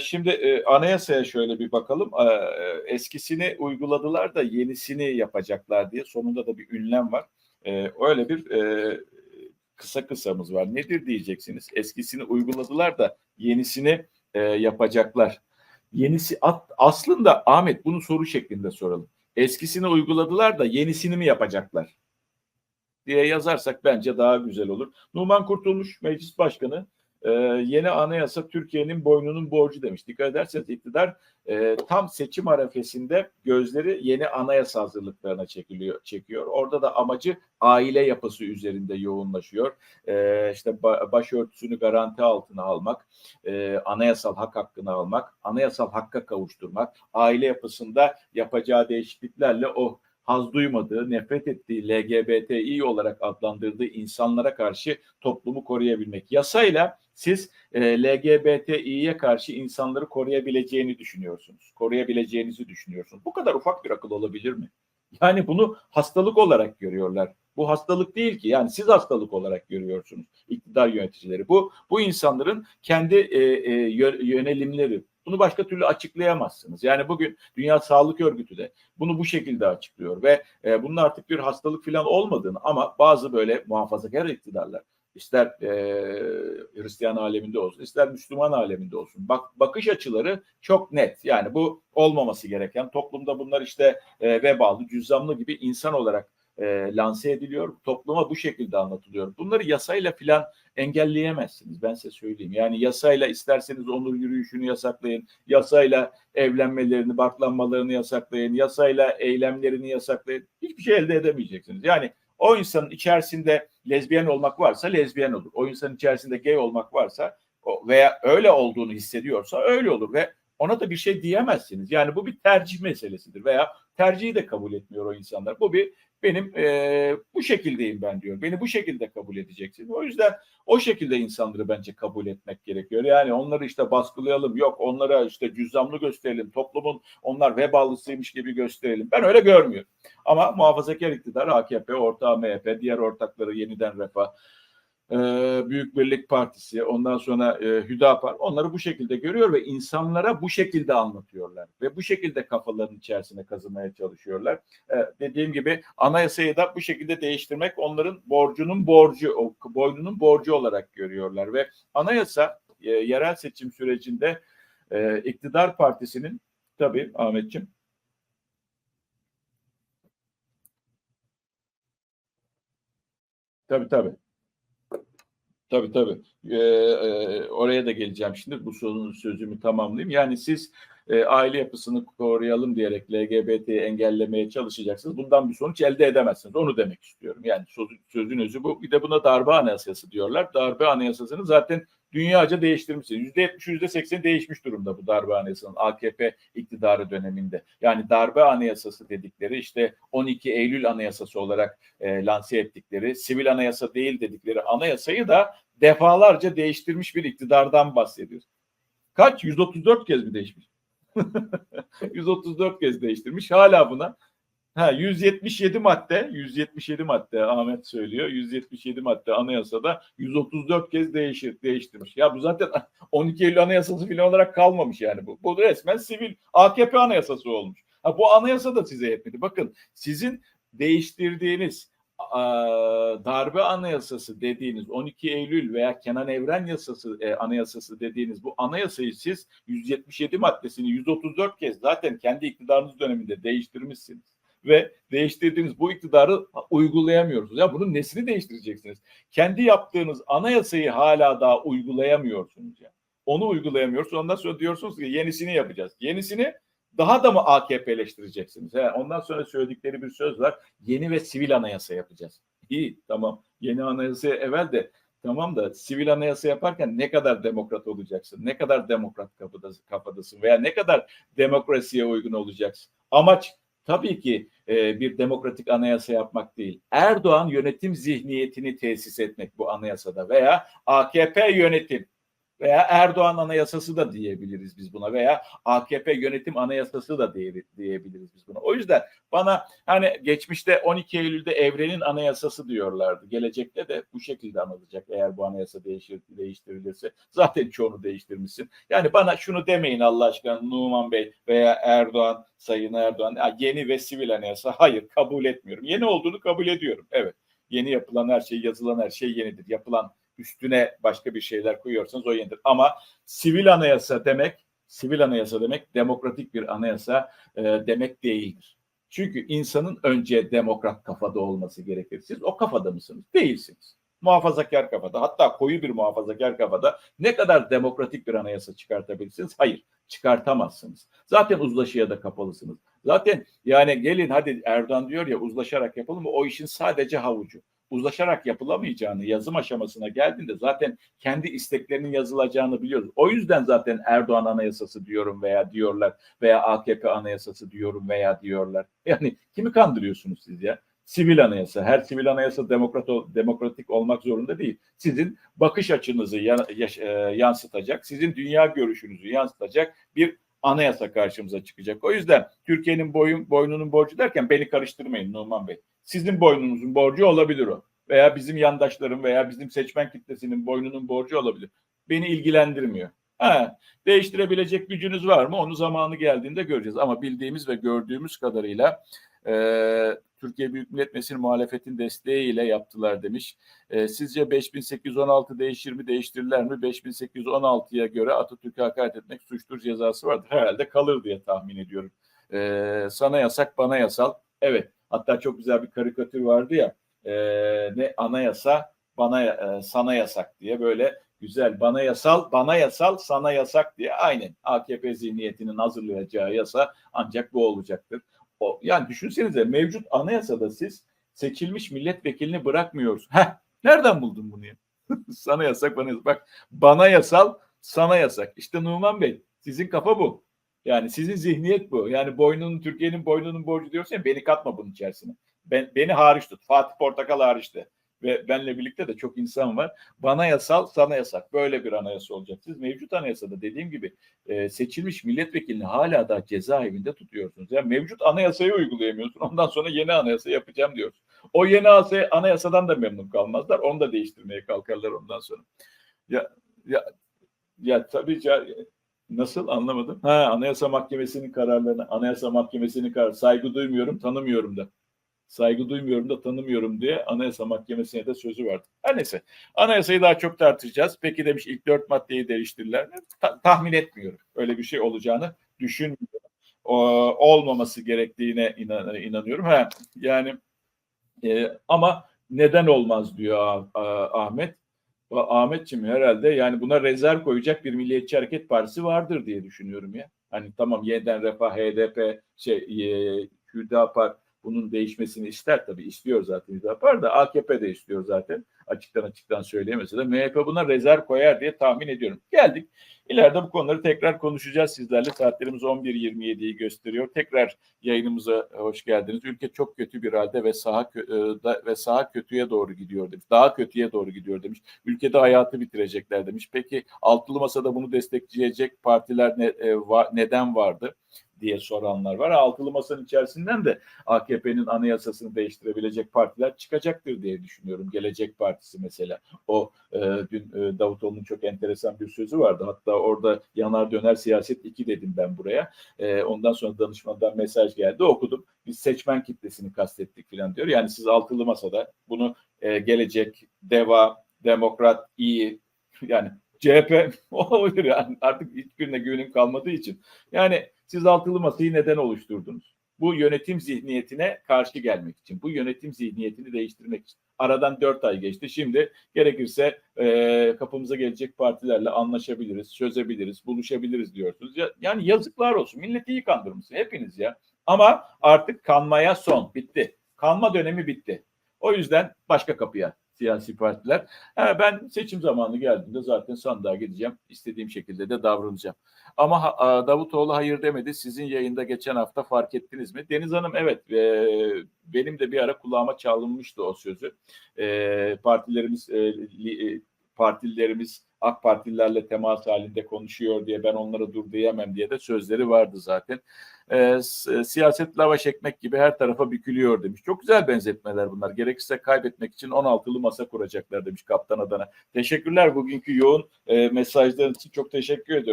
Şimdi e, anayasaya şöyle bir bakalım. E, eskisini uyguladılar da yenisini yapacaklar diye sonunda da bir ünlem var. E, öyle bir e, kısa kısamız var. Nedir diyeceksiniz? Eskisini uyguladılar da yenisini e, yapacaklar. Yenisi at, aslında Ahmet bunu soru şeklinde soralım. Eskisini uyguladılar da yenisini mi yapacaklar? diye yazarsak bence daha güzel olur. Numan Kurtulmuş Meclis Başkanı e, yeni anayasa Türkiye'nin boynunun borcu demiş. Dikkat ederseniz iktidar e, tam seçim arefesinde gözleri yeni anayasa hazırlıklarına çekiliyor, çekiyor. Orada da amacı aile yapısı üzerinde yoğunlaşıyor. E, işte ba- başörtüsünü garanti altına almak, e, anayasal hak hakkını almak, anayasal hakka kavuşturmak, aile yapısında yapacağı değişikliklerle o haz duymadığı, nefret ettiği LGBTİ olarak adlandırdığı insanlara karşı toplumu koruyabilmek. Yasayla siz e, LGBTİ'ye karşı insanları koruyabileceğini düşünüyorsunuz. Koruyabileceğinizi düşünüyorsunuz. Bu kadar ufak bir akıl olabilir mi? Yani bunu hastalık olarak görüyorlar. Bu hastalık değil ki. Yani siz hastalık olarak görüyorsunuz iktidar yöneticileri. Bu bu insanların kendi e, e, yönelimleri. Bunu başka türlü açıklayamazsınız. Yani bugün Dünya Sağlık Örgütü de bunu bu şekilde açıklıyor ve e, bunun artık bir hastalık falan olmadığını ama bazı böyle muhafazakar iktidarlar ister e, Hristiyan aleminde olsun, ister Müslüman aleminde olsun. Bak bakış açıları çok net. Yani bu olmaması gereken toplumda bunlar işte e, vebalı, cüzzamlı gibi insan olarak e, lanse ediliyor. Topluma bu şekilde anlatılıyor. Bunları yasayla filan engelleyemezsiniz. Ben size söyleyeyim. Yani yasayla isterseniz onur yürüyüşünü yasaklayın. Yasayla evlenmelerini, barklanmalarını yasaklayın. Yasayla eylemlerini yasaklayın. Hiçbir şey elde edemeyeceksiniz. Yani o insanın içerisinde lezbiyen olmak varsa lezbiyen olur. O insanın içerisinde gay olmak varsa veya öyle olduğunu hissediyorsa öyle olur ve ona da bir şey diyemezsiniz. Yani bu bir tercih meselesidir veya tercihi de kabul etmiyor o insanlar. Bu bir benim e, bu şekildeyim ben diyor. Beni bu şekilde kabul edeceksin. O yüzden o şekilde insanları bence kabul etmek gerekiyor. Yani onları işte baskılayalım, yok onlara işte cüzdanlı gösterelim, toplumun onlar vebalısıymış gibi gösterelim. Ben öyle görmüyorum. Ama muhafazakar iktidar AKP, ortağı MHP, diğer ortakları yeniden refah, e, Büyük Birlik Partisi, ondan sonra e, Hüdapar onları bu şekilde görüyor ve insanlara bu şekilde anlatıyorlar ve bu şekilde kafaların içerisine kazımaya çalışıyorlar. E, dediğim gibi anayasayı da bu şekilde değiştirmek onların borcunun borcu, boynunun borcu olarak görüyorlar ve anayasa e, yerel seçim sürecinde e, iktidar partisinin tabii Ahmetciğim Tabii tabii. Tabii tabii. Ee, oraya da geleceğim şimdi. Bu sorunun sözümü tamamlayayım. Yani siz e, aile yapısını koruyalım diyerek LGBT'yi engellemeye çalışacaksınız. Bundan bir sonuç elde edemezsiniz. Onu demek istiyorum. Yani söz, sözün özü bu. Bir de buna darbe anayasası diyorlar. Darbe anayasasını zaten dünyaca değiştirmişsiniz. %70, %80 değişmiş durumda bu darbe anayasasının AKP iktidarı döneminde. Yani darbe anayasası dedikleri işte 12 Eylül anayasası olarak e, lanse ettikleri, sivil anayasa değil dedikleri anayasayı da defalarca değiştirmiş bir iktidardan bahsediyoruz. Kaç? 134 kez mi değişmiş? 134 kez değiştirmiş. Hala buna Ha 177 madde, 177 madde Ahmet söylüyor. 177 madde anayasada 134 kez değişir, değiştirmiş. Ya bu zaten 12 Eylül anayasası filan olarak kalmamış yani bu. Bu resmen sivil AKP anayasası olmuş. Ha bu anayasa da size yetmedi. Bakın sizin değiştirdiğiniz darbe anayasası dediğiniz 12 Eylül veya Kenan Evren yasası e, anayasası dediğiniz bu anayasayı siz 177 maddesini 134 kez zaten kendi iktidarınız döneminde değiştirmişsiniz ve değiştirdiğiniz bu iktidarı uygulayamıyorsunuz. Ya bunun nesini değiştireceksiniz? Kendi yaptığınız anayasayı hala daha uygulayamıyorsunuz ya. Onu uygulayamıyorsunuz. Ondan sonra diyorsunuz ki yenisini yapacağız. Yenisini daha da mı AKP'leştireceksiniz? He, ondan sonra söyledikleri bir söz var. Yeni ve sivil anayasa yapacağız. İyi tamam. Yeni anayasaya evvel de tamam da sivil anayasa yaparken ne kadar demokrat olacaksın? Ne kadar demokrat kafadasın, kafadasın veya ne kadar demokrasiye uygun olacaksın? Amaç tabii ki e, bir demokratik anayasa yapmak değil. Erdoğan yönetim zihniyetini tesis etmek bu anayasada veya AKP yönetim Veya Erdoğan Anayasası da diyebiliriz biz buna veya AKP yönetim anayasası da diye, diyebiliriz biz buna. O yüzden bana hani geçmişte 12 Eylül'de evrenin anayasası diyorlardı. Gelecekte de bu şekilde anılacak eğer bu anayasa değişir, değiştirilirse. Zaten çoğunu değiştirmişsin. Yani bana şunu demeyin Allah aşkına Numan Bey veya Erdoğan, Sayın Erdoğan yeni ve sivil anayasa. Hayır kabul etmiyorum. Yeni olduğunu kabul ediyorum. Evet. Yeni yapılan her şey, yazılan her şey yenidir. Yapılan üstüne başka bir şeyler koyuyorsanız o yenidir. Ama sivil anayasa demek, sivil anayasa demek demokratik bir anayasa e, demek değildir. Çünkü insanın önce demokrat kafada olması gerekir. Siz o kafada mısınız? Değilsiniz. Muhafazakar kafada, hatta koyu bir muhafazakar kafada ne kadar demokratik bir anayasa çıkartabilirsiniz? Hayır, çıkartamazsınız. Zaten uzlaşıya da kapalısınız. Zaten yani gelin hadi Erdoğan diyor ya uzlaşarak yapalım? O işin sadece havucu uzlaşarak yapılamayacağını yazım aşamasına geldiğinde zaten kendi isteklerinin yazılacağını biliyoruz. O yüzden zaten Erdoğan anayasası diyorum veya diyorlar veya AKP anayasası diyorum veya diyorlar. Yani kimi kandırıyorsunuz siz ya? Sivil anayasa. Her sivil anayasa demokrat demokratik olmak zorunda değil. Sizin bakış açınızı yansıtacak, sizin dünya görüşünüzü yansıtacak bir anayasa karşımıza çıkacak. O yüzden Türkiye'nin boyun, boynunun borcu derken beni karıştırmayın Numan Bey. Sizin boynunuzun borcu olabilir o. Veya bizim yandaşların veya bizim seçmen kitlesinin boynunun borcu olabilir. Beni ilgilendirmiyor. Ha, değiştirebilecek gücünüz var mı? Onu zamanı geldiğinde göreceğiz. Ama bildiğimiz ve gördüğümüz kadarıyla e, Türkiye Büyük Millet Meclisi muhalefetin desteğiyle yaptılar demiş. E, sizce 5816 değişir mi değiştirirler mi? 5816'ya göre Atatürk'e hakaret etmek suçtur cezası vardır. Herhalde kalır diye tahmin ediyorum. E, sana yasak bana yasal. Evet hatta çok güzel bir karikatür vardı ya e, ne anayasa bana e, sana yasak diye böyle güzel bana yasal bana yasal sana yasak diye aynen AKP zihniyetinin hazırlayacağı yasa ancak bu olacaktır. O, yani düşünsenize mevcut anayasada siz seçilmiş milletvekilini bırakmıyorsunuz. Heh, nereden buldun bunu ya? sana yasak bana yasak. Bak bana yasal sana yasak. İşte Numan Bey sizin kafa bu. Yani sizin zihniyet bu. Yani boynunun Türkiye'nin boynunun borcu diyorsan beni katma bunun içerisine. Ben, beni hariç tut. Fatih Portakal hariçte ve benle birlikte de çok insan var. Bana yasal, sana yasak. Böyle bir anayasa olacak. Siz mevcut anayasada dediğim gibi e, seçilmiş milletvekilini hala da cezaevinde tutuyorsunuz. Yani mevcut anayasayı uygulayamıyorsun. Ondan sonra yeni anayasa yapacağım diyorsun. O yeni anayasa, anayasadan da memnun kalmazlar. Onu da değiştirmeye kalkarlar ondan sonra. Ya ya ya tabii ya, nasıl anlamadım. Ha Anayasa Mahkemesi'nin kararlarına, Anayasa Mahkemesi'nin karar saygı duymuyorum, tanımıyorum da saygı duymuyorum da tanımıyorum diye Anayasa Mahkemesi'ne de sözü vardı. Her neyse anayasayı daha çok tartışacağız. Peki demiş ilk dört maddeyi değiştirirler mi? Ta- tahmin etmiyorum. Öyle bir şey olacağını düşünmüyorum. O, olmaması gerektiğine inan- inanıyorum. Ha, yani e, ama neden olmaz diyor ah- ah- Ahmet. Ahmetçim herhalde yani buna rezerv koyacak bir Milliyetçi Hareket Partisi vardır diye düşünüyorum ya. Hani tamam yeniden Refah, HDP, şey, e, Hüdapar bunun değişmesini ister tabii istiyor zaten Hüdapar da AKP de istiyor zaten açıktan açıktan söyleyemese de MHP buna rezerv koyar diye tahmin ediyorum. Geldik. İleride bu konuları tekrar konuşacağız sizlerle. Saatlerimiz 11.27'yi gösteriyor. Tekrar yayınımıza hoş geldiniz. Ülke çok kötü bir halde ve saha ve saha kötüye doğru gidiyor demiş. Daha kötüye doğru gidiyor demiş. Ülkede hayatı bitirecekler demiş. Peki altılı masada bunu destekleyecek partiler ne, e, neden vardı? Diye soranlar var. Altılı masanın içerisinden de AKP'nin anayasasını değiştirebilecek partiler çıkacaktır diye düşünüyorum. Gelecek Partisi mesela. O e, dün e, Davutoğlu'nun çok enteresan bir sözü vardı. Hatta orada yanar döner siyaset 2 dedim ben buraya. E, ondan sonra danışmandan mesaj geldi okudum. Biz seçmen kitlesini kastettik falan diyor. Yani siz altılı masada bunu e, gelecek, deva, demokrat, iyi yani CHP olabilir yani artık hiçbirine güvenim kalmadığı için. Yani siz altılı masayı neden oluşturdunuz? Bu yönetim zihniyetine karşı gelmek için, bu yönetim zihniyetini değiştirmek için. Aradan dört ay geçti. Şimdi gerekirse e, kapımıza gelecek partilerle anlaşabiliriz, çözebiliriz, buluşabiliriz diyorsunuz. Ya, yani yazıklar olsun. Milleti iyi kandırmışsın hepiniz ya. Ama artık kanmaya son. Bitti. Kanma dönemi bitti. O yüzden başka kapıya siyasi partiler. Ha, ben seçim zamanı geldiğinde zaten sandığa gideceğim. İstediğim şekilde de davranacağım. Ama Davutoğlu hayır demedi. Sizin yayında geçen hafta fark ettiniz mi? Deniz Hanım evet e, benim de bir ara kulağıma çalınmıştı o sözü. E, partilerimiz e, li, partililerimiz AK Partililerle temas halinde konuşuyor diye ben onlara dur diyemem diye de sözleri vardı zaten. E, s- siyaset lavaş ekmek gibi her tarafa bükülüyor demiş. Çok güzel benzetmeler bunlar. Gerekirse kaybetmek için 16'lı masa kuracaklar demiş Kaptan Adana. Teşekkürler bugünkü yoğun e, mesajlarınız için çok teşekkür ediyorum.